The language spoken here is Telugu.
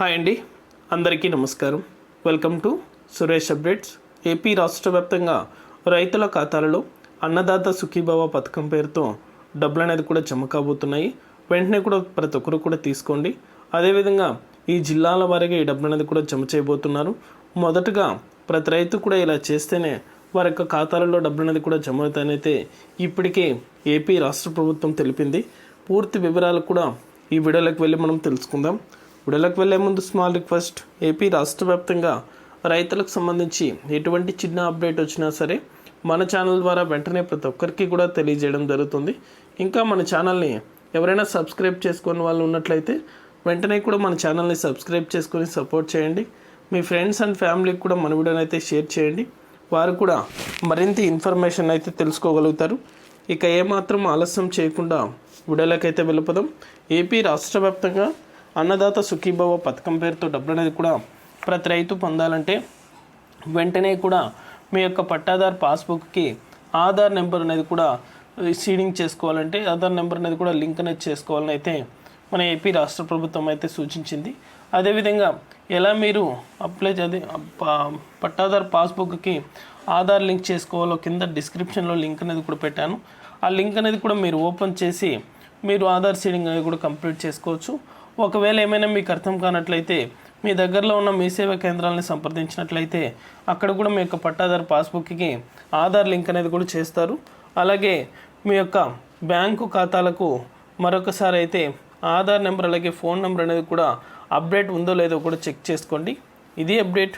హాయ్ అండి. అందరికీ నమస్కారం. Welcome to Suresh updates. AP రాష్ట్ర వ్యాప్తంగా రైతుల ఖాతాలలో అన్నదాత సుఖీభావ పథకం పేరుతో డబ్బులు అనేది కూడా జమ కాబోతున్నాయి. వెంటనే కూడా ప్రతి ఒక్కరు కూడా తీసుకోండి. అదేవిధంగా ఈ జిల్లాల వారిగా ఈ డబ్బులు అనేది కూడా జమ చేయబోతున్నారు. మొదటగా ప్రతి రైతు కూడా ఇలా చేస్తేనే వారి యొక్క ఖాతాలలో డబ్బులు అనేది కూడా జమ అవుతానైతే ఇప్పటికే ఏపీ రాష్ట్ర ప్రభుత్వం తెలిపింది. పూర్తి వివరాలు కూడా ఈ వీడియోలోకి వెళ్ళి మనం తెలుసుకుందాం. విడుదలకు వెళ్ళే ముందు స్మాల్ రిక్వెస్ట్. ఏపీ రాష్ట్ర వ్యాప్తంగా రైతులకు సంబంధించి ఎటువంటి చిన్న అప్డేట్ వచ్చినా సరే మన ఛానల్ ద్వారా వెంటనే ప్రతి ఒక్కరికి కూడా తెలియజేయడం జరుగుతుంది. ఇంకా మన ఛానల్ని ఎవరైనా సబ్స్క్రైబ్ చేసుకుని వాళ్ళు ఉన్నట్లయితే వెంటనే కూడా మన ఛానల్ని సబ్స్క్రైబ్ చేసుకొని సపోర్ట్ చేయండి. మీ ఫ్రెండ్స్ అండ్ ఫ్యామిలీకి కూడా మన వీడియోని అయితే షేర్ చేయండి. వారు కూడా మరింత ఇన్ఫర్మేషన్ అయితే తెలుసుకోగలుగుతారు. ఇక ఏమాత్రం ఆలస్యం చేయకుండా వీడియోలోకైతే వెళ్ళిపోదాం. ఏపీ రాష్ట్ర వ్యాప్తంగా అన్నదాత సుఖీభవ పథకం పేరుతో డబ్బులు అనేది కూడా ప్రతి రైతు పొందాలంటే వెంటనే కూడా మీ యొక్క పట్టాదార్ పాస్బుక్కి ఆధార్ నెంబర్ అనేది కూడా సీడింగ్ చేసుకోవాలంటే ఆధార్ నెంబర్ అనేది కూడా లింక్ అనేది చేసుకోవాలని అయితే మన ఏపీ రాష్ట్ర ప్రభుత్వం అయితే సూచించింది. అదేవిధంగా ఎలా మీరు అప్లై చదివి పట్టాదారు పట్టాదార్ పాస్బుక్కి ఆధార్ లింక్ చేసుకోవాలో కింద డిస్క్రిప్షన్లో లింక్ అనేది కూడా పెట్టాను. ఆ లింక్ అనేది కూడా మీరు ఓపెన్ చేసి మీరు ఆధార్ సీడింగ్ అనేది కూడా కంప్లీట్ చేసుకోవచ్చు. ఒకవేళ ఏమైనా మీకు అర్థం కానట్లయితే మీ దగ్గరలో ఉన్న మీ సేవా కేంద్రాలను సంప్రదించినట్లయితే అక్కడ కూడా మీ యొక్క పట్టాదారు పాస్బుక్కి ఆధార్ లింక్ అనేది కూడా చేస్తారు. అలాగే మీ యొక్క బ్యాంకు ఖాతాలకు మరొకసారి అయితే ఆధార్ నెంబర్ అలాగే ఫోన్ నెంబర్ అనేది కూడా అప్డేట్ ఉందో లేదో కూడా చెక్ చేసుకోండి. ఇది అప్డేట్.